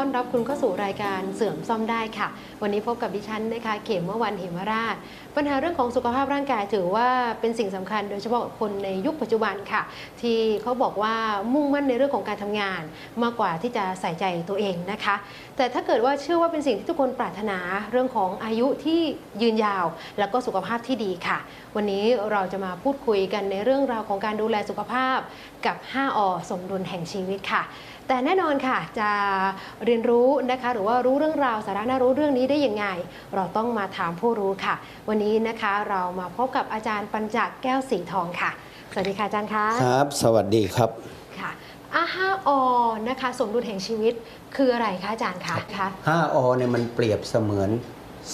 ต้อนรับคุณเข้าสู่รายการเสื่อมซ่อมได้ค่ะ วันนี้พบกับดิฉันนะคะ เขมเมื่อวันเหมราช ปัญหาเรื่องของสุขภาพร่างกายถือว่าเป็นสิ่งสำคัญ โดยเฉพาะคนในยุคปัจจุบันค่ะ ที่เขาบอกว่ามุ่งมั่นในเรื่องของการทำงาน มากกว่าที่จะใส่ใจตัวเองนะคะ แต่ถ้าเกิดว่าเชื่อว่าเป็นสิ่งที่ทุกคนปรารถนาเรื่องของอายุที่ยืนยาว แล้วก็สุขภาพที่ดีค่ะ วันนี้เราจะมาพูดคุยกันในเรื่องราวของการดูแลสุขภาพกับ 5อสมดุลแห่งชีวิตค่ะ แต่แน่นอนค่ะจะเรียนรู้นะคะหรือว่ารู้เรื่องราวสาระน่ารู้เรื่องนี้ได้ยังไง เราต้องมาถามผู้รู้ค่ะ วันนี้นะคะเรามาพบกับอาจารย์ปัญจแก้วสีทองค่ะ สวัสดีค่ะอาจารย์คะครับ สวัสดีครับค่ะอาห้าอนะคะ สมดุลแห่งชีวิตคืออะไรคะอาจารย์คะคะ5อเนี่ยมันเปรียบเสมือน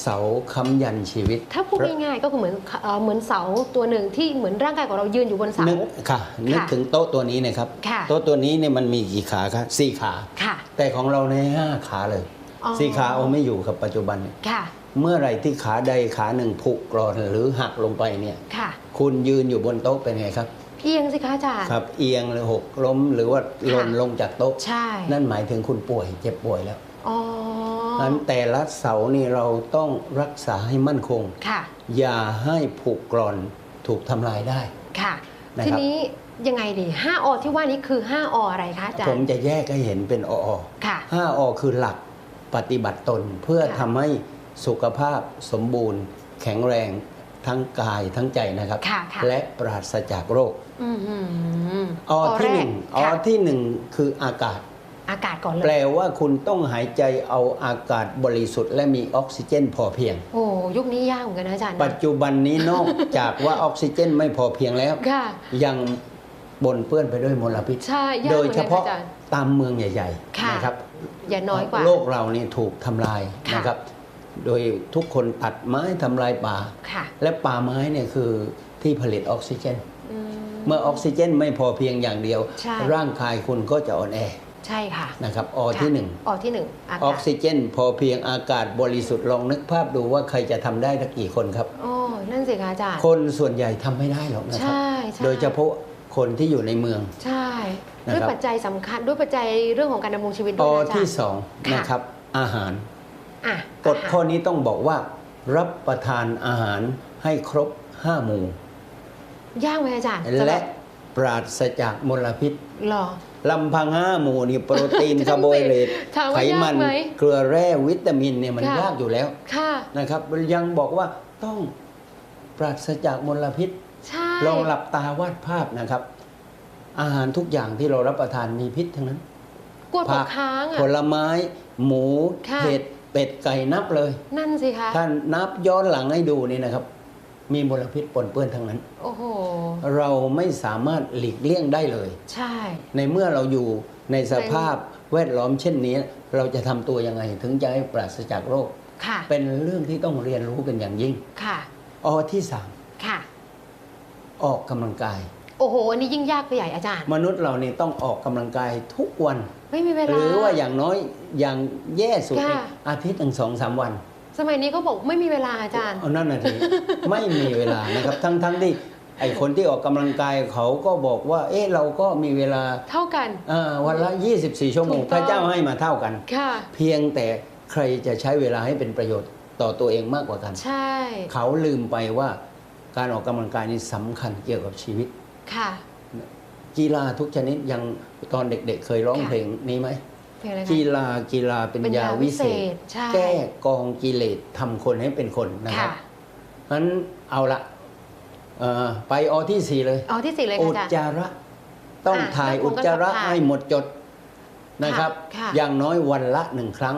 เสาค้ำยันชีวิต ถ้าพูดง่ายๆก็คือเหมือนเอ่อเหมือนเสาตัวหนึ่งที่เหมือนร่างกายของเรายืนอยู่บนเสานึกค่ะนึกถึงโต๊ะตัวนี้นะครับ ค่ะโต๊ะตัวนี้เนี่ยมันมีกี่ขาครับสี่ขา ค่ะแต่ของเราในยห้าขาเลยอ๋อสี่ขาเอาไม่อยู่ครับปัจจุบันเนี่ยค่ะเมื่อไหร่ที่ขาใดขาหนึ่งผุกร่อนหรือหักลงไปเนี่ยค่ะคุณยืนอยู่บนโต๊ะเป็นไงครับ เอียงสิคะอาจารย์ ครับ เอียงหรือหกล้มหรือว่าหล่นลงจากโต๊ะ ใช่ นั่นหมายถึงคุณป่วยเจ็บป่วยแล้วอ๋อ นั้นแต่ละเสานี่เราต้องรักษาให้มั่นคงค่ะ อย่าให้ผุกร่อนถูกทำลายได้ค่ะนะครับทีนี้ยังไงดี5อที่ว่านี้คือ 5ออะไรคะอาจารผมย์จะแยกให้เห็นเป็นออค่ะห้าอคือหลักปฏิบัติตนเพื่อค่ะทำให้สุขภาพสมบูรณ์ แข็งแรงทั้งกายทั้งใจนะครับค่ะค่ะและปราศจากโรคอืมอืมอที่หนึ่งอค่ะที่หนึ่งคืออากาศ อากาศก่อนเลแปลยว่าคุณต้องหายใจเอาอากาศบริสุทธิ์ และมีออกซิเจนพอเพียง โอ้ยุคนี้ยากเหมือนกันนะอาจารย์นะปัจจุบันนี้นอกจากว่าออกซิเจนไม่พอเพียงแล้วค่ะยังบนเปื้อนไปด้วยมลพิษใช่ยากโดเหยมือนเฉกันพาะอาจารย์ตามเมืองใหญ่ค่ะๆนะครับอย่าน้อยกว่าโลกเราเนี่ยถูกทำลายค่ะนะครับ โดยทุกคนตัดไม้ทำลายป่าค่ะและป่าไม้เนี่ยคือที่ผลิตออกซิเจนอืมเมื่อออกซิเจนไม่พอเพียงอย่างเดียวใช่ร่างกายคุณก็จะอ่อนแอ ใช่ค่ะนะครับอค่ะที่หนึ่งอที่หนึ่งอาออกากศซิเจน พอเพียงอากาศบริสุทธิ์ลองนึกภาพดูว่าใครจะทำได้สักกี่คนครับโอ้นั่นสิคะอาจารย์คนส่วนใหญ่ทำไม่ได้หรอกนะครับใช่ใช่โดยเฉพาะคนที่อยู่ในเมือง ใช่นะครับด้วยปัจจัยสำคัญด้วยปัจจัยเรื่องของการดำรงชีวิตด้อวยนะอาจารที่ย์สองค่ะนะครับ อาหารอะกฎข้อนี้ต้องบอกว่า รับประทานอาหารให้ครบห้าหมู่ยากไหมอาจารย์และปราศจากมลพิษหรอ ลำพังห้าหมู่นี่โปรตีนจะต้คาองร์โบไฮเดรตถามไขว่ายากมันไหมเกลือแร่วิตามินเนี่ยมันค่ะยากอยู่แล้วค่ะนะครับยังบอกว่าต้องปราศจากมลพิษใช่ลองหลับตาวาดภาพนะครับ อาหารทุกอย่างที่เรารับประทานมีพิษทั้งนั้นกวดปกค้างอะผลไม้ หมูค่ะเห็ดเป็ดไก่นับเลย นั่นสิคะถ้านับย้อนหลังให้ดูนี่นะครับ มีมลพิษปนเปื้อนทั้งนั้น โอ้โห เราไม่สามารถหลีกเลี่ยงได้เลย ใช่ ในเมื่อเราอยู่ในสภาพแวดล้อมเช่นนี้ เราจะทำตัวยังไงถึงจะให้ปราศจากโรค ค่ะ เป็นเรื่องที่ต้องเรียนรู้เป็นอย่างยิ่ง ค่ะอที่สามค่ะ ออกกำลังกาย โอ้โห อันนี้ยิ่งยากไปใหญ่อาจารย์ มนุษย์เรานี่ต้องออกกำลังกายทุกวัน ไม่มีเวลา หรือว่าอย่างน้อยอย่างแย่สุดเนี่ยค่ะ อาทิตย์หนึ่งสองสามวัน สมัยนี้เขาบอกไม่มีเวลาอาจารย์เอานั่นนาทีไม่มีเวลานะครับทั้งทั้งที่ไอคนที่ออกกำลังกายเขาก็บอกว่า เอ๊ะเราก็มีเวลาเท่ากันอ่าวันละ 24 ชั่วโมงถูกต้องพระเจ้าให้มาเท่ากันค่ะเพียงแต่ใครจะใช้เวลาให้เป็นประโยชน์ต่อตัวเองมากกว่ากัน ใช่ เขาลืมไปว่าการออกกำลังกายนี่สำคัญเกี่ยวกับชีวิตค่ะกีฬาทุกชนิดยังตอนเด็กๆ เคยร้องค่ะเพลงนี้ไหม เป็นอะไรคะกีฬากีฬาเป็นเป็นยายาวิเศวิษเศษ ใช่ แก้กองกิเลสทำคนให้เป็นคนนะครับค่ะนั้นเอาละเอ่อไปอที่สี่เลยเอาที่สี่เลยอุค่ะจอาจารย์จาระ ต้องอะถ่ายแล้วคุอุณจก็จาระจะถ่ายให้หมดจดนะครับค่ะอย่างน้อยวันละหนึ่งครั้ง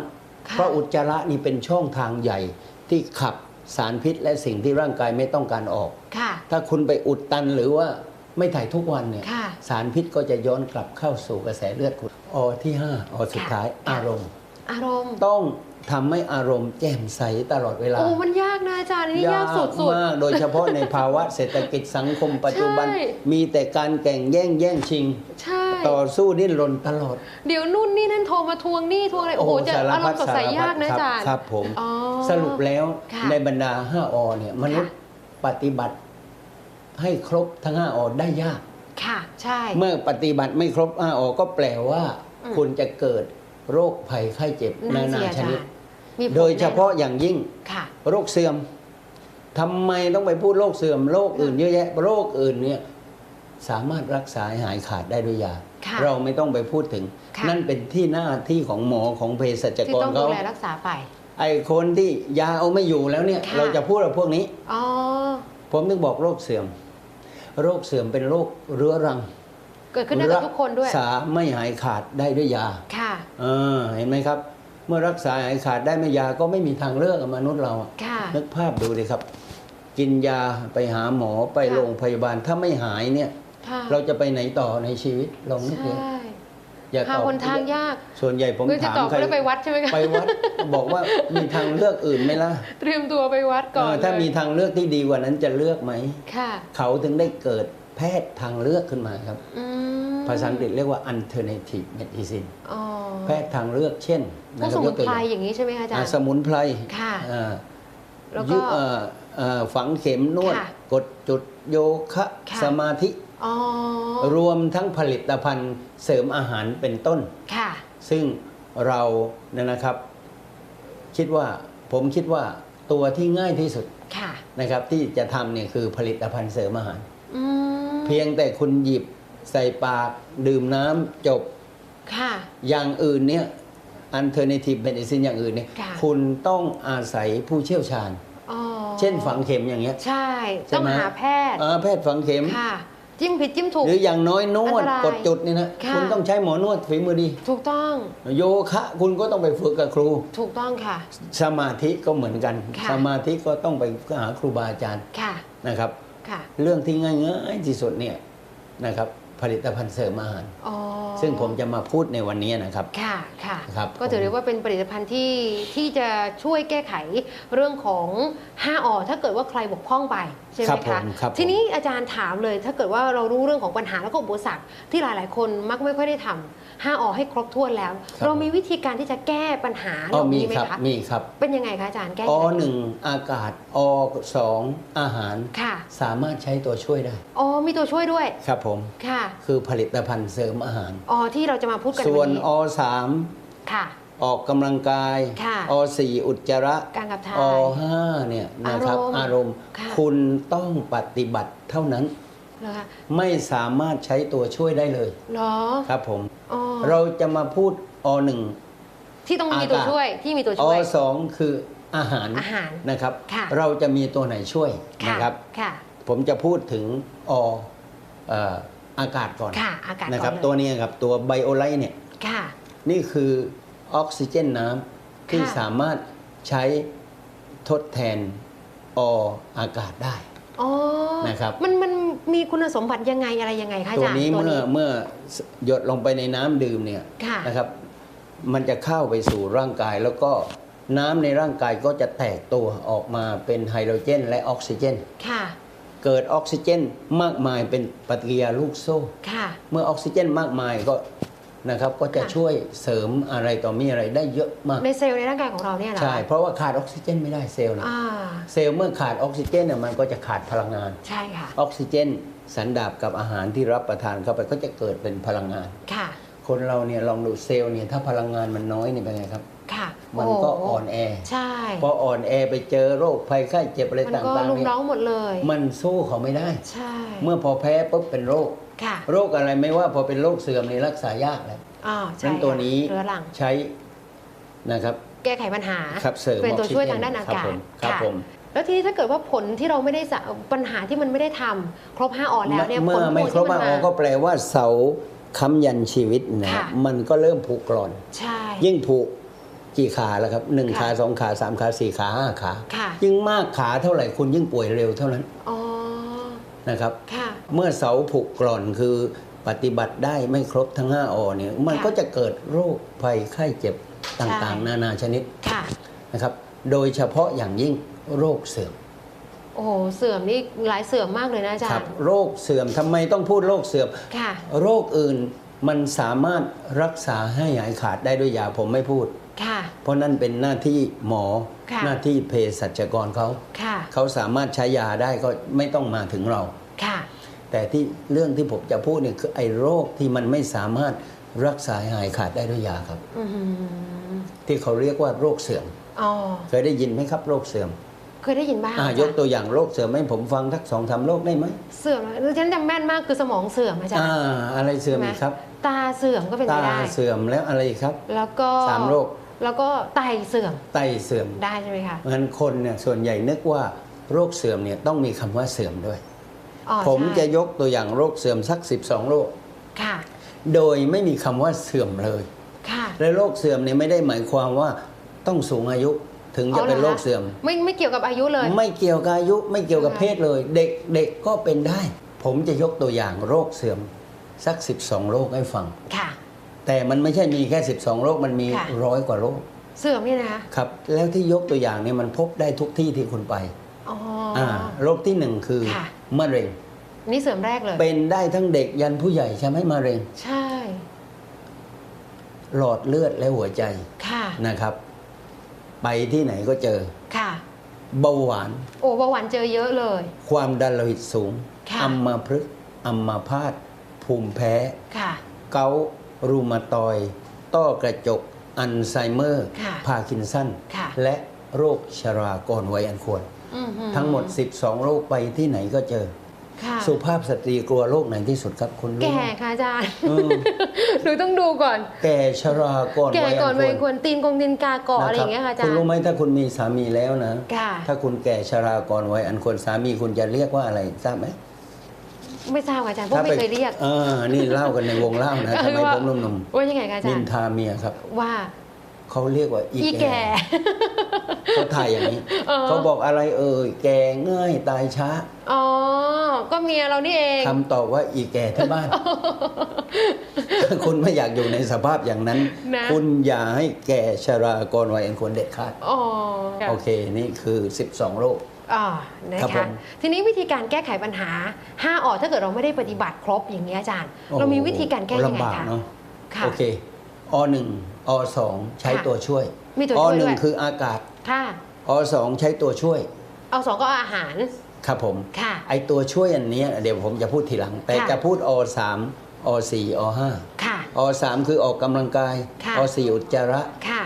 ค่ะเพราะอุจจาระนี่เป็นช่องทางใหญ่ที่ขับสารพิษและสิ่งที่ร่างกายไม่ต้องการออกค่ะถ้าคุณไปอุดตันหรือว่าไม่ถ่ายทุกวันเนี่ยค่ะสารพิษก็จะย้อนกลับเข้าสู่กระแสเลือดคุณ อที่ห้าอสุดท้ายค่ะอารมณ์ อารมณ์ต้องทำให้อารมณ์แจ่มใสตลอดเวลา โอ้ มันยากนะอาจารย์อันนี่ยากสุดมาก โดยเฉพาะในภาวะเศรษฐกิจสังคมปัจจุบันใช่มีแต่การแข่งแย่งแย่งชิงๆใช่ ต่อสู้ดิ้นรนตลอด เดี๋ยวนู่นนี่นั่นโทรมาทวงหนี้ทวงอะไร โอ้โหจะสารอารพัมดณ์สดใสยากนะอาจารย์ ครับผมอ๋อสรุปแล้วค่ะในบรรดา 5อเนี่ยมนุษย์ปฏิบัติให้ครบทั้ง 5อได้ยาก ค่ะ ใช่ เมื่อปฏิบัติไม่ครบ5อก็แปลว่าอืม คุณจะเกิดโรคภัยไข้เจ็บนั่นานสินาอาชจารนิดย์มีผลโดยเฉพาะแน่นอนอย่างยิ่งค่ะโรคเสื่อมทำไมต้องไปพูดโรคเสื่อมโรคอื่นเยอะแยะโรคอื่นเนี่ยสามารถรักษาให้หายขาดได้ด้วยยาค่ะเราไม่ต้องไปพูดถึงค่ะนั่นเป็นที่หน้าที่ของหมอของเภสัชที่กรต้องดูเขาแลรักษาไป ไอ้คนที่ยาเอาไม่อยู่แล้วเนี่ยค่ะเราจะพูดกับพวกนี้อ๋อผมถึงบอกโรคเสื่อม โรคเสื่อมเป็นโรคเรื้อรัง เกิดขึ้นได้กับทุกคนด้วยรักษาไม่หายขาดได้ด้วยยาค่ะเออเห็นไหมครับ เมื่อรักษาหายขาดได้ไม่ยาก็ไม่มีทางเลือกอะมนุษย์เราอะค่ะ นึกภาพดูเลยครับ กินยาไปหาหมอไปค่ะ โรงพยาบาลถ้าไม่หายเนี่ย ค่ะเราจะไปไหนต่อในชีวิตลองนึกใชดู่อย่าหาตอบคนทางยากส่วนใหญ่ผมเพื่อจะถามตอบใครไม่ได้ไปวัดใช่ไหมคะไปวัดบอกว่ามีทางเลือกอื่นไหมล่ะเตรียมตัวไปวัดก่อนเออถ้าเลยมีทางเลือกที่ดีกว่านั้นจะเลือกไหม ค่ะ เขาถึงได้เกิด แพทย์ทางเลือกขึ้นมาครับอืมภาษาอังกฤษเรียกว่า alternative medicine อ๋อแพทย์ทางเลือกเช่นพวกสยมุนตัวไพรอย่างอย่างนี้ใช่ไหมคะอาจารอ่าย์สมุนไพรค่ะอ่าแล้วยึก็เอ่อเอ่อฝังเข็มนวดค่ะกดจุดโยคะค่ะสมาธิอ๋อรวมทั้งผลิตภัณฑ์เสริมอาหารเป็นต้นค่ะซึ่งเราเนี่ยนะครับ คิดว่าผมคิดว่าตัวที่ง่ายที่สุดค่ะนะครับ ที่จะทำเนี่ยคือผลิตภัณฑ์เสริมอาหารอืม เพียงแต่คุณหยิบใส่ปากดื่มน้ำจบ ค่ะ อย่างอื่นเนี่ย alternative medicine อย่างอื่นเนี่ยค่ะ คุณต้องอาศัยผู้เชี่ยวชาญ อ๋อเช่นฝังเข็มอย่างเงี้ย ใช่ ใช่ต้องไหม หาแพทย์ เออแพทย์ฝังเข็ม ค่ะ จิ้มผิดจิ้มถูก หรืออย่างน้อยนวดอันตรายกดจุดนี่นะค่ะคุณต้องใช้หมอนวดฝีมือดี ถูกต้อง โยคะคุณก็ต้องไปฝึกกับครู ถูกต้องค่ะ สมาธิก็เหมือนกัน ค่ะ สมาธิก็ต้องไปหาครูบาอาจารย์ค่ะ นะครับค่ะ เรื่องที่ง่ายๆที่สุดเนี่ยนะครับผลิตภัณฑ์เสริมอาหารอ๋อซึ่งผมจะมาพูดในวันนี้นะครับ ค่ะค่ะครับก็ถือได้ว่าเป็นผลิตภัณฑ์ที่ที่จะช่วยแก้ไขเรื่องของ 5อถ้าเกิดว่าใครบกพร่องไปใช่ไหครัมบผคะมครับผมทีนี้อาจารย์ถามเลยถ้าเกิดว่าเรารู้เรื่องของปัญหาแล้วก็อุปสรรคที่หลาย ๆ คนมักไม่ค่อยได้ทำ5อให้ครบถ้วนแล้วเรามีวิธีการที่จะแก้ปัญหาเหอ๋อล่ามีนี้ไหมครับคะมีครับเป็นยังไงคะอาจารย์แก้อยังไงหนึ่งอากาศอสองอาหาร ค่ะสามารถใช้ตัวช่วยได้ อ๋อมีตัวช่วยด้วยครับผม ค่ะคือผลิตภัณฑ์เสริมอาหาร อ๋อที่เราจะมาพูดกันส่วนนี้อสามค่ะ ออกกำลังกายค่ะ อสี่อุจจาระ การกับทาย อห้าเนี่ยนะครับอารมณ์อารมณ์ค่ะ คุณต้องปฏิบัติเท่านั้น เหรอคะไม่สามารถใช้ตัวช่วยได้เลย เหรอ ครับผม อ๋อเราจะมาพูดอหนึ่งที่ต้องมีอากาศตัวช่วย ที่มีตัวอช่วย สองคืออาหารอาหารนะครับ ค่ะเราจะมีตัวไหนช่วยค่ะนะครับ ค่ะ ผมจะพูดถึงอเอ่ออากาศก่อนค่ะอากาศนะคก่รัอบนเลย ตัวนี้ครับตัวไบโอไลท์เนี่ย ค่ะ นี่คือออกซิเจนน้ำที่ค่ะ สามารถใช้ทดแทนออากาศได้ อ๋อ นะครับ มันมันมีคุณสมบัติยังไงอะไรยังไงคะอาตัวจารย์นี้เมื่อเมื่อหยดลงไปในน้ำดื่มเนี่ยค่ะนะครับ มันจะเข้าไปสู่ร่างกายแล้วก็น้ำในร่างกายก็จะแตกตัวออกมาเป็นไฮโดรเจน และออกซิเจน ค่ะเกิดออกซิเจนมากมายเป็นปฏิกิริยาลูกโซ่ ค่ะ เมื่อออกซิเจนมากมายก็ นะครับก็จะค่ะ ช่วยเสริมอะไรต่อมีอะไรได้เยอะมาก ในเซลล์ในร่างกายของเราเนี่ยเหรอใช่ เพราะว่าขาดออกซิเจนไม่ได้เซลล์นะอ่าเซลล์เมื่อขาดออกซิเจนเนี่ยมันก็จะขาดพลังงาน ใช่ค่ะ ออกซิเจน สันดาบกับอาหารที่รับประทานเข้าไปก็จะเกิดเป็นพลังงาน ค่ะ คนเราเนี่ยลองดูเซลล์เนี่ยถ้าพลังงานมันน้อยเนี่ยเป็นไงครับ ค่ะมันก็โโหอ่อนแอ ใช่ พออ่อนแอไปเจอโรคภัยไข้เจ็บอะไรมันต่าก็งๆลุมเนี่ยร้องหมดเลย มันสู้เขาไม่ได้ ใช่ เมื่อพอแพ้ปุ๊บเป็นโรคค่ะ โรคอะไรไม่ว่าพอเป็นโรคเสื่อมนี่รักษายากแล้วอ่าฉะใช่นั้นตัวนี้เรื้อรังใช้นะครับ แก้ไขปัญหาครับเสริมเป็นตัวออกซิช่วยเจนทางด้านอาครับกาศผมครับค่ะผมแล้วทีนี้ถ้าเกิดว่าผลที่เราไม่ได้สะปัญหาที่มันไม่ได้ทำครบ5ออนแล้วเนี่ยเมื่ผอลไม่พวงครบที่ห้ามันอมาก็แปลว่าเสาค้ำยันชีวิตนะค่ะมันก็เริ่มผุกร่อนใช่ยิ่งผุกี่ขาแล้วครับหนึ่งค่ะขาสองขาสามขาสี่ขาห้าขาค่ะยิ่งมากขาเท่าไหร่คุณยิ่งป่วยเร็วเท่านั้นอ๋อ นะครับค่ะเมื่อเสาผุกร่อนคือปฏิบัติได้ไม่ครบทั้งห้าอเนี่ยมันค่ะก็จะเกิดโรคภัยไข้เจ็บต่างใช่ๆนานาชนิดค่ะนะครับ โดยเฉพาะอย่างยิ่งโรคเสื่อมโอ้โหเสื่อมนี่หลายเสื่อมมากเลยนะอาจาครัรบย์โรคเสื่อมทำไมต้องพูดโรคเสื่อมค่ะโรคอื่นมันสามารถรักษาให้หายขาดได้ด้วยยาผมไม่พูดค่ะ เพราะนั่นเป็นหน้าที่หมอค่ะหน้าที่เภสัชกรเขาค่ะเขาสามารถใช้ยาได้ก็ไม่ต้องมาถึงเราค่ะแต่ที่เรื่องที่ผมจะพูดเนี่ยคือไอ้โรคที่มันไม่สามารถรักษาให้หายขาดได้ด้วยยาครับอือหือที่เขาเรียกว่าโรคเสื่อมอ๋อเคยได้ยินไหมครับโรคเสื่อมเคยได้ยินบ้างอะอายกตัวอย่างโรคเสื่อมให้ผมฟังทักสองสามโรคได้ไหมเสื่อมหรือฉันจำแม่นมากคือสมองเสื่อมอาจารย์อ่าอะไรเสื่อมอีกครับ ตาเสื่อมก็เป็นไปตาได้เสื่อมแล้วอะไรอีกครับ แล้วก็สามโรค แล้วก็ไตเสื่อมไตเสื่อมได้ใช่ไหมคะงั้นคนเนี่ยส่วนใหญ่นึกว่าโรคเสื่อมเนี่ยต้องมีคำว่าเสื่อมด้วยอ๋อผมใช่จะยกตัวอย่างโรคเสื่อมสัก 12 โรคค่ะ โดยไม่มีคำว่าเสื่อมเลยค่ะและโรคเสื่อมเนี่ยไม่ได้หมายความว่าต้องสูงอายุถึงจะเป็นอ๋อเหรอคะโรคเสื่อม ไม่ไม่เกี่ยวกับอายุเลย ไม่เกี่ยวกับอายุไม่เกี่ยวกับค่ะเพศเลย เด็กเด็กก็เป็นได้ ผมจะยกตัวอย่างโรคเสื่อมสัก 12 โรคให้ฟังค่ะ แต่มันไม่ใช่มีแค่ 12 โรคมันมีค่ะ ร้อยกว่าโรคเสื่อมเนี่ยนะคะครับแล้วที่ยกตัวอย่างเนี่ยมันพบได้ทุกที่ที่คุณไปอ๋ออ่าโรคที่หนึ่งคือค่ะ มะเร็ง นี่เสื่อมแรกเลย เป็นได้ทั้งเด็กยันผู้ใหญ่ใช่ไหมมะเร็ง ใช่ หลอดเลือดและหัวใจค่ะ นะครับ ไปที่ไหนก็เจอ ค่ะ เบาหวาน โอ้เบาหวานเจอเยอะเลย ความดันโลหิตสูงค่ะ อัมมาพฤกษ์อัมมาพาตภูมิแพ้ ค่ะ เกาต์ รูมาตอยด์ต้อกระจก อัลไซเมอร์ค่ะพาร์กินสันค่ะและโรคชราก่อนวัยอันควรอื้ออทั้งหมด 12 โรคไปที่ไหนก็เจอค่ะสุภาพสตรีกลัวโรคไหนที่สุดครับคุณรู้แก่ไหมค่ะอาจารย์เออหนูต้องดูก่อน แก่ชราก่อนแก่วัยก่อัอนนวัยคคววรตีนกงตีนกาเกาะอะไรอย่างเงี้ยค่ะอาจารคุณย์รู้ไหมถ้าคุณมีสามีแล้วนะค่ะถ้าคุณแก่ชราก่อนวัยอันควรสามีคุณจะเรียกว่าอะไรทราบไหม ไม่ทราบค่ะอาจารย์เพราะไม่เคยเรียก เออ นี่เล่ากันในวงเล่านะทำไมว่าผมหนุ่มว่ายังไงคะอาๆจานิรนย์ทาเมียครับ ว่าเขาเรียกว่าอีอีแก่เขาถ่ายอย่างนี้เออเขาบอกอะไรเอ่ยแก่ง่ายตายช้าอ๋อก็เมียเรานี่เองคำตอบว่าอีแก่ที่บ้านถ้าคุณไม่อยากอยู่ในสภาพอย่างนั้นนะคุณอย่าให้แก่ชราก่อนวัยอันควรเด็ดขาดอ๋อค่ะโอเคนี่คือ 12 โรค อ่านะครับผคะมทีนี้วิธีการแก้ไขปัญหา 5ออถ้าเกิดเราไม่ได้ปฏิบัติครบอย่างนี้ยอาจารย์ โอ้เรามีวิธีการแก้ยังไงลำบากคะ เนาะค่ะโอเคอหนึ่งอสองใช้ค่ะตัวช่วยมีตัวอช่วยหนึ่งด้วย คืออากาศค่ะอสองใช้ตัวช่วยเอาสองก็อาหารครับผม ค่ะ ไอตัวช่วยอันเนี้ยเดี๋ยวผมจะพูดทีหลัง แต่ค่ะ จะพูดอสามอสี่อห้าค่ะ อสามคือออกกำลังกายค่ะ อสี่อุจจาระ ค่ะ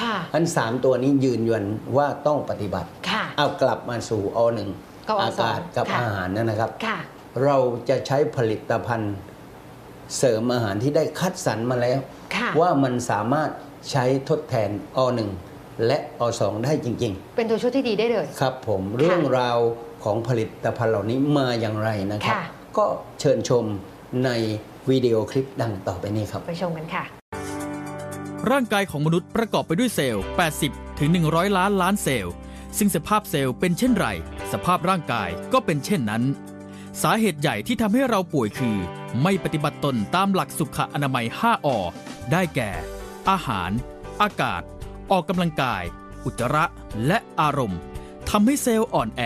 ค่ะ อันสามตัวนี้ยืนยันว่าต้องปฏิบัติค่ะ เอากลับมาสู่อหนึ่งกับออาสองกาศกับค่ะอาหารนั่นนะครับค่ะเราจะใช้ผลิตภัณฑ์เสริมอาหารที่ได้คัดสรรมาแล้วค่ะว่ามันสามารถใช้ทดแทนอหนึ่งและอสองได้จริงเป็นตัวช่วยที่ดีได้เลยๆครับผมเรื่องราวของผลิตภัณฑ์เหล่านี้มาอย่างไรนะครับค่ะก็เชิญชมในวิดีโอคลิปดังต่อไปนี้ครับ ไปชมกันค่ะ ร่างกายของมนุษย์ประกอบไปด้วยเซลล์ 80 ถึง 100 ล้านล้านเซลล์ ซึ่งสภาพเซลล์เป็นเช่นไร สภาพร่างกายก็เป็นเช่นนั้น สาเหตุใหญ่ที่ทำให้เราป่วยคือ ไม่ปฏิบัติตนตามหลักสุขอนามัย 5อได้แก่ อาหาร อากาศ ออกกำลังกาย อุจจาระและอารมณ์ทำให้เซลล์อ่อนแอ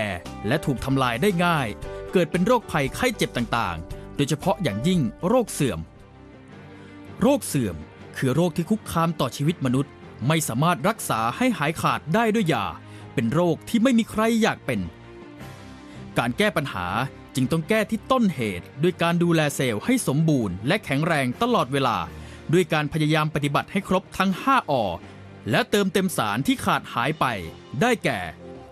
และถูกทำลายได้ง่าย เกิดเป็นโรคภัยไข้เจ็บต่างๆ โดยเฉพาะอย่างยิ่งโรคเสื่อม โรคเสื่อมคือโรคที่คุกคามต่อชีวิตมนุษย์ ไม่สามารถรักษาให้หายขาดได้ด้วยยา เป็นโรคที่ไม่มีใครอยากเป็น การแก้ปัญหาจึงต้องแก้ที่ต้นเหตุด้วยการดูแลเซลล์ให้สมบูรณ์และแข็งแรงตลอดเวลา ด้วยการพยายามปฏิบัติให้ครบทั้ง 5อและเติมเต็มสารที่ขาดหายไป ได้แก่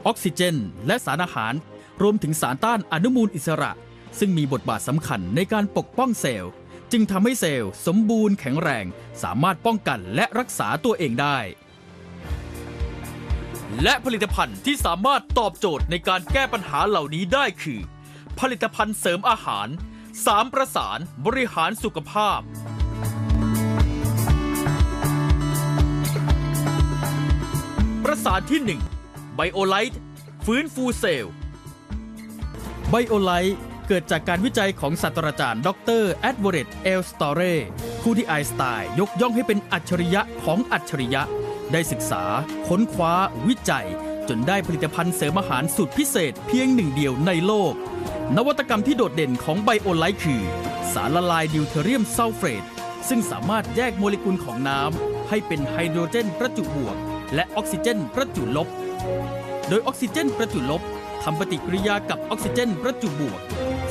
ออกซิเจน และสารอาหาร รวมถึงสารต้านอนุมูลอิสระ ซึ่งมีบทบาทสำคัญในการปกป้องเซลล์ จึงทำให้เซลล์สมบูรณ์แข็งแรง สามารถป้องกันและรักษาตัวเองได้ และผลิตภัณฑ์ที่สามารถตอบโจทย์ในการแก้ปัญหาเหล่านี้ได้คือ ผลิตภัณฑ์เสริมอาหารสามประสานบริหารสุขภาพ ประสานที่1ไบโอไลท์ฟื้นฟูเซลล์ไบโอไลท์เกิดจากการวิจัยของศาสตราจารย์ ดรแอดเวอร์เรตเอลสตอเรผู้ที่ไอน์สไตน์ยกย่องให้เป็นอัจฉริยะของอัจฉริยะ ได้ศึกษา ค้นคว้า วิจัย จนได้ผลิตภัณฑ์เสริมอาหารสูตรพิเศษเพียงหนึ่งเดียวในโลก นวัตกรรมที่โดดเด่นของไบโอไลท์คือ สารละลายดิวเทเรียมซัลเฟตซึ่งสามารถแยกโมเลกุลของน้ำให้เป็นไฮโดรเจนประจุบวก และออกซิเจนประจุลบ โดยออกซิเจนประจุลบทำปฏิกิริยากับออกซิเจนประจุบวก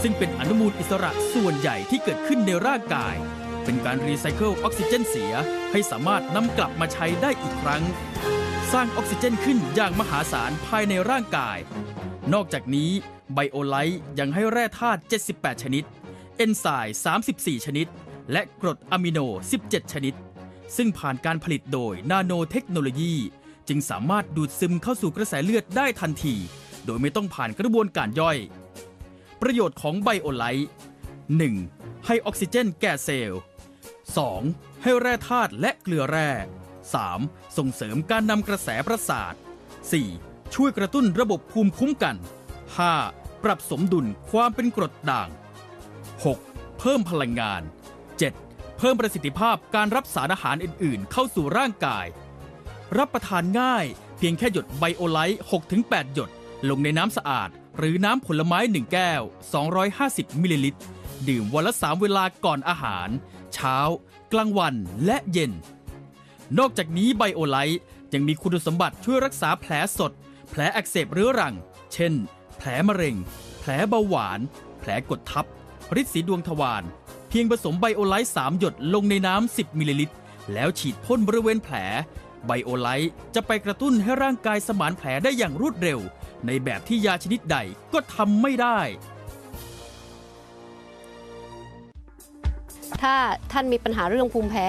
ซึ่งเป็นอนุมูลอิสระส่วนใหญ่ที่เกิดขึ้นในร่างกาย เป็นการรีไซเคิลออกซิเจนเสียให้สามารถนำกลับมาใช้ได้อีกครั้ง สร้างออกซิเจนขึ้นอย่างมหาศาลภายในร่างกาย นอกจากนี้ไบโอไลท์ยังให้แร่ธาตุ 78 ชนิด เอนไซม์ 34 ชนิด และกรดอะมิโน 17 ชนิด ซึ่งผ่านการผลิตโดยนาโนเทคโนโลยี จึงสามารถดูดซึมเข้าสู่กระแสเลือดได้ทันที โดยไม่ต้องผ่านกระบวนการย่อย ประโยชน์ของไบโอไลท์ 1. ให้ออกซิเจนแก่เซลล์ 2. ให้แร่ธาตุและเกลือแร่ 3. ส่งเสริมการนำกระแสประสาท 4. ช่วยกระตุ้นระบบภูมิคุ้มกัน 5. ปรับสมดุลความเป็นกรดด่าง 6. เพิ่มพลังงาน 7. เพิ่มประสิทธิภาพการรับสารอาหารอื่นๆ เข้าสู่ร่างกาย รับประทานง่ายเพียงแค่หยดไบโอไลท์ 6-8 หยด ลงในน้ำสะอาด หรือน้ำผลไม้ 1 แก้ว 250 มิลลิลิตร ดื่มวันละ 3 เวลาก่อนอาหาร เช้า กลางวันและเย็น นอกจากนี้ไบโอไลท์ยังมีคุณสมบัติช่วยรักษาแผลสด แผลอักเสบเรื้อรัง เช่น แผลมะเร็ง แผลเบาหวาน แผลกดทับริดสีดวงทวาร เพียงผสมไบโอไลท์3หยดลงในน้ำ 10 มิลลิลิตร แล้วฉีดพ่นบริเวณแผล ไบโอไลท์จะไปกระตุ้นให้ร่างกายสมานแผลได้อย่างรวดเร็ว ในแบบที่ยาชนิดใดก็ทำไม่ได้ ถ้าท่านมีปัญหาเรื่องภูมิแพ้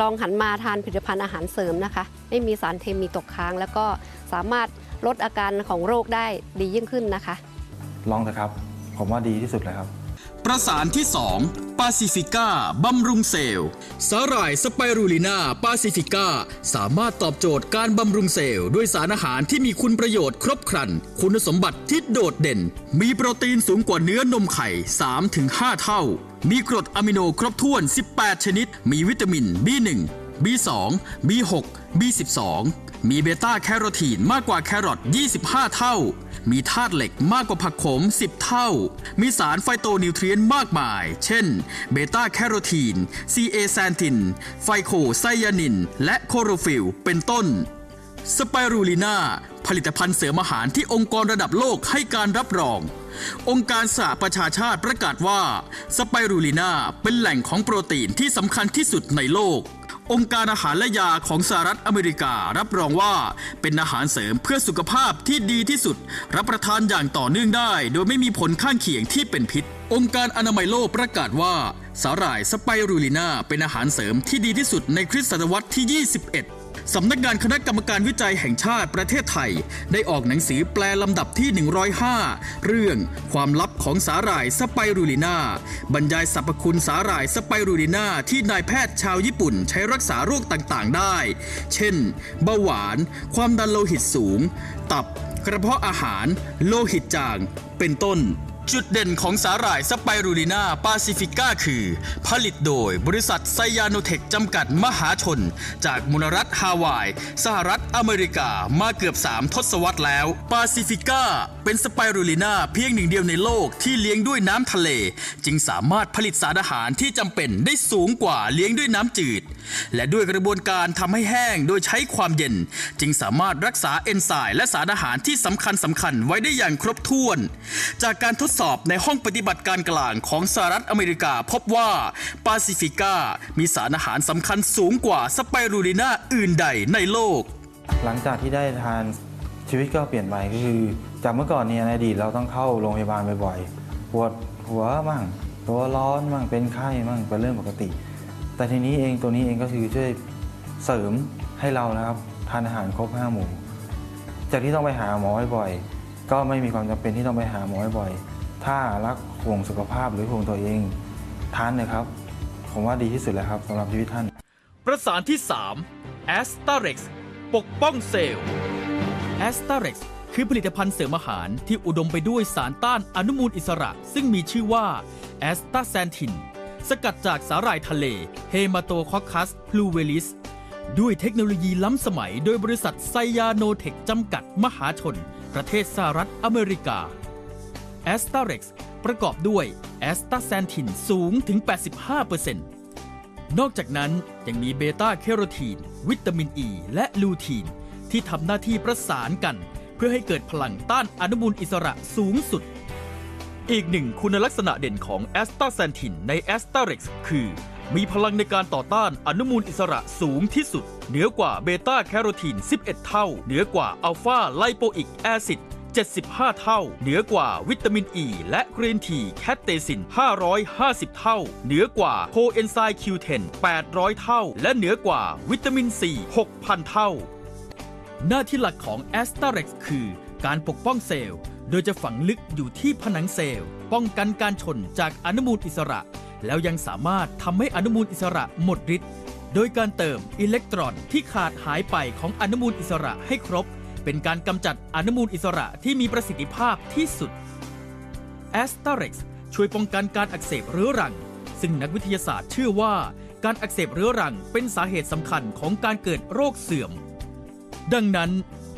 ลองหันมาทานผลิตภัณฑ์อาหารเสริมนะคะ ไม่มีสารเคมีตกค้าง แล้วก็สามารถลดอาการของโรคได้ดียิ่งขึ้นนะคะ ลองเถอะครับ ผมว่าดีที่สุดเลยครับ ประสานที่ 2 ปาซิฟิก้าบำรุงเซลล์ สาหร่ายสไปรูลินาปาซิฟิก้าสามารถตอบโจทย์การบำรุงเซลล์ด้วยสารอาหารที่มีคุณประโยชน์ครบครัน คุณสมบัติที่โดดเด่น มีโปรตีนสูงกว่าเนื้อนมไข่ 3-5 เท่า มีกรดอะมิโนครบถ้วน 18 ชนิด มีวิตามิน B1 B2 B6 B12 มีเบต้าแคโรทีนมากกว่าแครอท 25 เท่า มีธาตุเหล็กมากกว่าผักขม 10 เท่า มีสารไฟโตนิวเทรียนมากมาย เช่น เบต้าแคโรทีนซีเอแซนติน ไฟโคไซยานิน และโคโรฟิล เป็นต้น สไปรูลินาผลิตภัณฑ์เสริมอาหารที่องค์กรระดับโลกให้การรับรอง องค์การสหประชาชาติประกาศว่าสไปรูลินาเป็นแหล่งของโปรตีนที่สำคัญที่สุดในโลก องค์การอาหารและยาของสหรัฐอเมริการับรองว่า เป็นอาหารเสริมเพื่อสุขภาพที่ดีที่สุด รับประทานอย่างต่อเนื่องได้ โดยไม่มีผลข้างเคียงที่เป็นพิษ องค์การอนามัยโลกประกาศว่า สาหร่ายสไปรูลินาเป็นอาหารเสริมที่ดีที่สุดในคริสตศตวรรษที่ 21 สำนักงานคณะกรรมการวิจัยแห่งชาติประเทศไทย ได้ออกหนังสือแปลลำดับที่ 105 เรื่องความลับของสาหร่ายสไปรูลินาบรรยายสรรพคุณสาหร่ายสไปรูลินาที่นายแพทย์ชาวญี่ปุ่นใช้รักษาโรคต่างๆ ได้ เช่น เบาหวาน ความดันโลหิตสูง ตับ กระเพาะอาหาร โลหิตจาง เป็นต้น จุดเด่นของสาหร่ายสไปรูลินาปาซิฟิก้าคือ ผลิตโดยบริษัทไซยาโนเทคจำกัดมหาชน จากมลรัฐฮาวาย สหรัฐอเมริกามาเกือบ 3 ทศวรรษแล้วปาซิฟิก้าเป็นสไปรูลินาเพียงหนึ่งเดียวในโลกที่เลี้ยงด้วยน้ำทะเล จึงสามารถผลิตสารอาหารที่จำเป็นได้สูงกว่าเลี้ยงด้วยน้ำจืด และด้วยกระบวนการทำให้แห้งโดยใช้ความเย็น จึงสามารถรักษาเอนไซม์และสารอาหารที่สำคัญสำคัญไว้ได้อย่างครบถ้วน จากการทดสอบในห้องปฏิบัติการกลางของสหรัฐอเมริกาพบว่าปาซิฟิก้ามีสารอาหารสำคัญสูงกว่าสไปรูลินาอื่นใดในโลก หลังจากที่ได้ทานชีวิตก็เปลี่ยนไปก็คือจากเมื่อก่อนเนี่ยในอดีตเราต้องเข้าโรงพยาบาลบ่อยๆปวดหัวมั่งตัวร้อนมั่งเป็นไข้มั่งเป็นเรื่องปกติ แต่ทีนี้เองตัวนี้เองก็คือช่วยเสริมให้เรานะครับทานอาหารครบห้าหมู่ จากที่ต้องไปหาหมอบ่อยๆก็ไม่มีความจำเป็นที่ต้องไปหาหมอบ่อยๆถ้ารักห่วงสุขภาพหรือห่วงตัวเองทานเลยครับ ผมว่าดีที่สุดแล้วครับสำหรับชีวิตท่าน ประสานที่3 a s t a r e x ปกป้องเซลล์ a s t a r e x คือผลิตภัณฑ์เสริมอาหารที่อุดมไปด้วยสารต้านอนุมูลอิสระ ซึ่งมีชื่อว่า a s t a z a n t i n สกัดจากสาหร่ายทะเล Hematococcus pluvelis ด้วยเทคโนโลยีล้ำสมัยโดยบริษัทไซยาโนเทคจำกัดมหาชน ประเทศสหรัฐอเมริกา a s t a r e x ประกอบด้วย a s t a z a n t i n สูงถึง 85%นอกจากนั้นยังมีเบต้าแคโรทีน วิตามินอ e, ีและลูทีน ที่ทำหน้าที่ประสานกัน เพื่อให้เกิดพลังต้านอนุมูลอิสระสูงสุด อีกหนึ่งคุณลักษณะเด่นของแอสตาแซนทินในแอสตาเร็กซ์คือ มีพลังในการต่อต้านอนุมูลอิสระสูงที่สุด เหนือกว่าเบต้าแคโรทีน 11 เท่า เหนือกว่าอัลฟาไลโปอิกแอซิด75 เท่า เหนือกว่าวิตามินอ e ีและกรีนทีแคตเตซิน 550 เท่า เหนือกว่าโคเอนไซม์ Q10 800 เท่า และเหนือกว่าวิตามินซี6,000 เท่า หน้าที่หลักของ a s t a r e x คือการปกป้องเซลล์ โดยจะฝังลึกอยู่ที่ผนังเซลล์ ป้องกันการชนจากอนุมูลอิสระ แล้วยังสามารถทำให้อนุมูลอิสระหมดฤทธิ์โดยการเติมอิเล็กตรอนที่ขาดหายไปของอนุมูลอิสระให้ครบ เป็นการกำจัดอนุมูลอิสระที่มีประสิทธิภาพที่สุด a s t a r e x ช่วยป้องกันการอักเสบเรื้อรัง ซึ่งนักวิทยาศาสตร์เชื่อว่าการอักเสบเรื้อรังเป็นสาเหตุสำคัญของการเกิดโรคเสื่อม ดังนั้น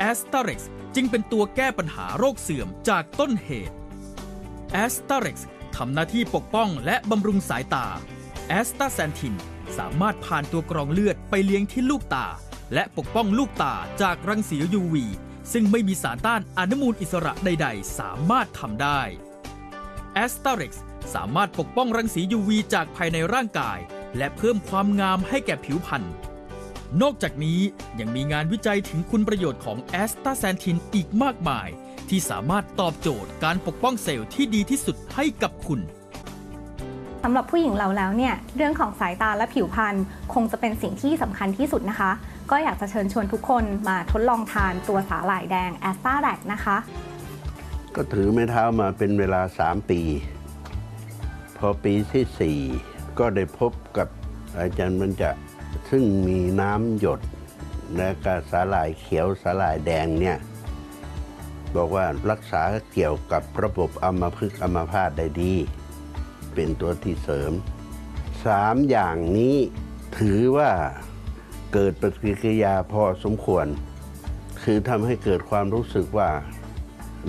a s t a r e x จึงเป็นตัวแก้ปัญหาโรคเสื่อมจากต้นเหตุ a s t a r e x ทำหน้าที่ปกป้องและบำรุงสายตา a s t a แซนทินสามารถผ่านตัวกรองเลือดไปเลี้ยงที่ลูกตา และปกป้องลูกตาจากรังสี UV ซึ่งไม่มีสารต้านอนุมูลอิสระใด ๆ สามารถทำได้ a s t a r e x สามารถปกป้องรังสี UV จากภายในร่างกาย และเพิ่มความงามให้แก่ผิวพรรณ นอกจากนี้ยังมีงานวิจัยถึงคุณประโยชน์ของแอสตาแซนทินอีกมากมาย ที่สามารถตอบโจทย์การปกป้องเซลล์ที่ดีที่สุดให้กับคุณสำหรับผู้หญิงเราแล้วเนี่ยเรื่องของสายตาและผิวพรรณคงจะเป็นสิ่งที่สำคัญที่สุดนะคะ ก็อยากจะเชิญชวนทุกคนมาทดลองทานตัวสาหร่ายแดงแอสตาแรกนะคะ ก็ถือไม้เท้ามาเป็นเวลา 3 ปี พอปีที่ 4 ก็ได้พบกับอาจารย์บรรจะ ซึ่งมีน้ำหยดและก็สาหร่ายเขียวสาหร่ายแดงเนี่ยบอกว่ารักษาเกี่ยวกับระบบอัมพฤกษ์อัมพาตได้ดี เป็นตัวที่เสริมสามอย่างนี้ถือว่าเกิดปฏิกิริยาพอสมควร คือทำให้เกิดความรู้สึกว่า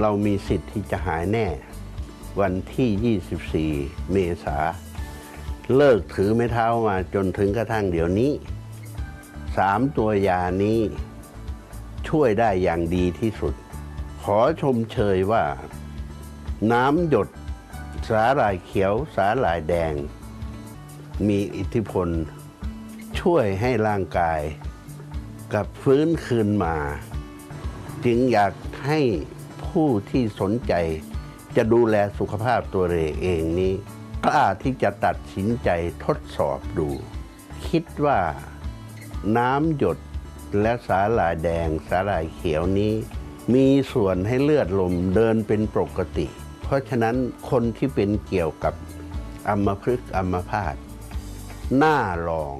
เรามีสิทธิ์ที่จะหายแน่ วันที่ 24 เมษาเลิกถือไม้เท้ามาจนถึงกระทั่งเดี๋ยวนี้ สามตัวยานี้ช่วยได้อย่างดีที่สุด ขอชมเชยว่า น้ำหยดสาหร่ายเขียวสาหร่ายแดง มีอิทธิพล ช่วยให้ร่างกายกลับฟื้นคืนมา จึงอยากให้ผู้ที่สนใจจะดูแลสุขภาพตัวเองนี้กล้าที่จะตัดสินใจทดสอบดู คิดว่า น้ำหยดและสาหร่ายแดงสาหร่ายเขียวนี้ มีส่วนให้เลือดลมเดินเป็นปกติ เพราะฉะนั้นคนที่เป็นเกี่ยวกับอัมพฤกษ์อัมพาตหน้าลอง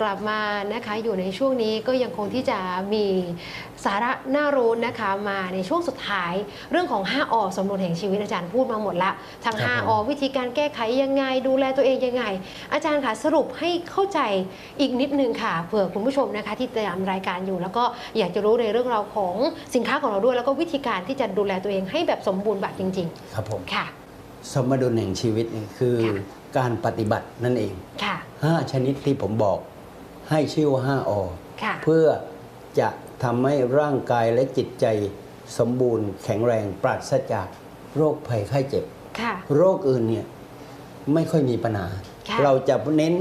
กลับมานะคะอยู่ในช่วงนี้ก็ยังคงที่จะมีสาระน่ารู้นะคะมาในช่วงสุดท้ายเรื่องของ 5อสมดุลแห่งชีวิตอาจารย์พูดมาหมดละทั้งครับผม5อวิธีการแก้ไขยังไง ดูแลตัวเองยังไง อาจารย์ค่ะสรุปให้เข้าใจอีกนิดนึงค่ะเผื่อคุณผู้ชมนะคะ ที่ติดตามรายการอยู่ แล้วก็อยากจะรู้ในเรื่องราวของสินค้าของเราด้วย แล้วก็วิธีการที่จะดูแลตัวเองให้แบบสมบูรณ์แบบจริงครับผมๆค่ะ สมดุลแห่งชีวิตนี่คือค่ะการปฏิบัตินั่นเองค่ะ5ชนิดที่ผมบอก ให้ชื่อว่า5อค่ะเพื่อจะทำให้ร่างกายและจิตใจสมบูรณ์แข็งแรงปราศจากโรคภัยไข้เจ็บค่ะโรคอื่นเนี่ยไม่ค่อยมีปัญหาค่ะเราจะเน้น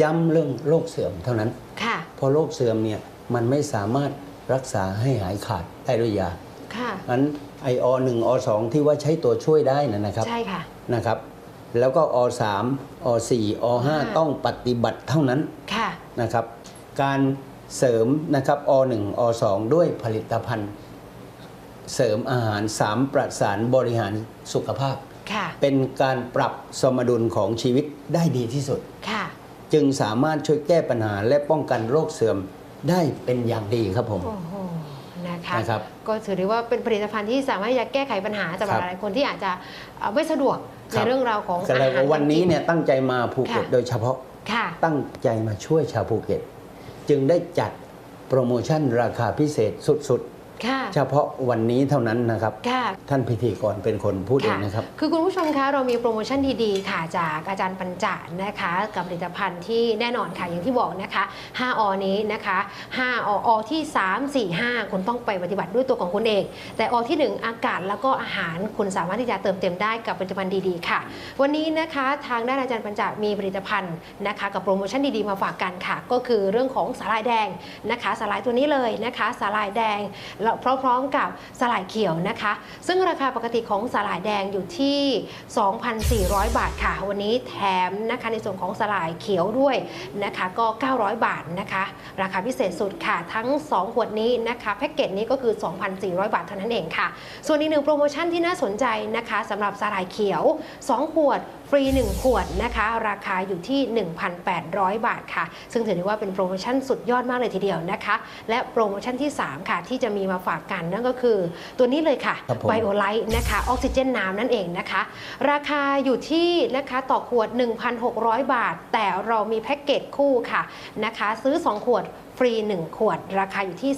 ย้ำเรื่องโรคเสื่อมเท่านั้นค่ะเพราะโรคเสื่อมเนี่ยมันไม่สามารถรักษาให้หายขาดได้ด้วยยาค่ะงั้นไออหนึ่งอสองที่ว่าใช้ตัวช่วยได้นะนะครับ ใช่ค่ะ นะครับ แล้วก็อสามอสี่อห้าอ่าต้องปฏิบัติเท่านั้น ค่ะ นะครับ การเสริมนะครับอหนึ่งอสองด้วยผลิตภัณฑ์ เสริมอาหารสามประสานบริหารสุขภาพค่ะเป็นการปรับสมดุลของชีวิตได้ดีที่สุดค่ะจึงสามารถช่วยแก้ปัญหาและป้องกันโรคเสื่อมได้เป็นอย่างดีครับผมโอ้โหนะคะนะครับก็ถือได้ว่าเป็นผลิตภัณฑ์ที่สามารถจะแก้ไขปัญหาสำหรับครับหลายคนที่อาจจะเอ่อไม่สะดวกคในรับเรื่องราวของแต่อาเราหารวันนี้เนี่ยตั้งใจมาภูเก็ตค่ะโดยเฉพาะค่ะ ตั้งใจมาช่วยชาวภูเก็ต จึงได้จัดโปรโมชั่นราคาพิเศษสุด เฉพาะวันนี้เท่านั้นนะครับค่ะท่านพิธีกรเป็นคนพูดเองนะครับ คือคุณผู้ชมคะเรามีโปรโมชั่นดีๆ ค่ะจากอาจารย์ปัญจานะคะ กับผลิตภัณฑ์ที่แน่นอนค่ะอย่างที่บอกนะคะ 5อนี้นะคะ5ออที่ 3 4 5 คุณต้องไปปฏิบัติด้วยตัวของคุณเอง แต่อที่ 1 อากาศแล้วก็อาหารคุณสามารถที่จะเติมเต็มได้กับผลิตภัณฑ์ดีๆ ค่ะ วันนี้นะคะทางด้านอาจารย์ปัญจามีผลิตภัณฑ์นะคะ กับโปรโมชั่นดีๆมาฝากกันค่ะ ก็คือเรื่องของสาหร่ายแดงนะคะสาหร่ายตัวนี้เลยนะคะสาหร่ายแดงแล้วพร้อมๆกับสาหร่ายเขียวนะคะ ซึ่งราคาปกติของสาหร่ายแดงอยู่ที่ 2,400 บาทค่ะ วันนี้แถมนะคะในส่วนของสาหร่ายเขียวด้วยนะคะ ก็ 900 บาทนะคะ ราคาพิเศษสุดค่ะ ทั้ง 2 ขวดนี้นะคะแพ็กเกจนี้ก็คือ 2,400 บาทเท่านั้นเองค่ะ ส่วนอีกหนึ่งโปรโมชั่นที่น่าสนใจนะคะสำหรับสาหร่ายเขียว 2 ขวด ฟรี 1 ขวดนะคะ ราคาอยู่ที่ 1,800 บาทค่ะ ซึ่งถือได้ว่าเป็นโปรโมชั่นสุดยอดมากเลยทีเดียวนะคะ และโปรโมชั่นที่ 3 ค่ะ ที่จะมีมาฝากกันนั่นก็คือ ตัวนี้เลยค่ะครับผมไบโอไลท์นะคะออกซิเจนน้ำนั่นเองนะคะ ราคาอยู่ที่นะคะต่อขวด 1,600 บาท แต่เรามีแพ็กเกจคู่ค่ะนะคะ ซื้อ 2 ขวด ฟรี 1 ขวด ราคาอยู่ที่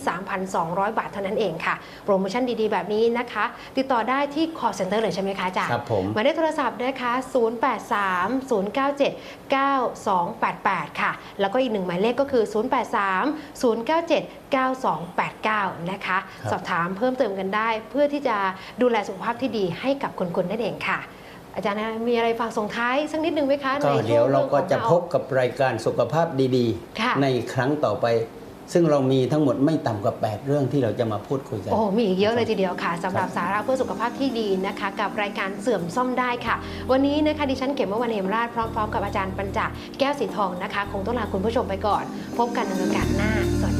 3,200 บาทเท่านั้นเองค่ะ โปรโมชั่นดีๆ แบบนี้นะคะ ติดต่อได้ที่ call center เลยใช่ไหมคะอาจารย์ครับผมหมายเลขโทรศัพท์นะคะ 083 097 9288 ค่ะ แล้วก็อีกหนึ่งหมายเลขก็คือ 083 097 9289 นะคะครับสอบถามเพิ่มเติมกันได้ เพื่อที่จะดูแลสุขภาพที่ดีให้กับคนๆนั่นเองค่ะ อาจารย์นะมีอะไรฝากส่งท้ายสักนิดนึงไหมคะก็ในช่เดี๋ยวเราก็จะองของพบกับรายการสุขภาพดีค่ะๆในครั้งต่อไป ซึ่งเรามีทั้งหมดไม่ต่ำกว่า 8 เรื่องที่เราจะมาพูดคุยกันโอ้มีอีกเยอะเลยทีเดียวค่ะสำหรับสาระเพื่อสุขภาพที่ดีนะคะ กับรายการเสื่อมซ่อมได้ค่ะ วันนี้นะคะดิฉันเก็บเมื่อวันเอมราชพร้อมๆกับอาจารย์ปัญจแก้วสีทองนะคะ คงต้องลาคุณผู้ชมไปก่อน พบกันในโอกาสหน้าสวัสดี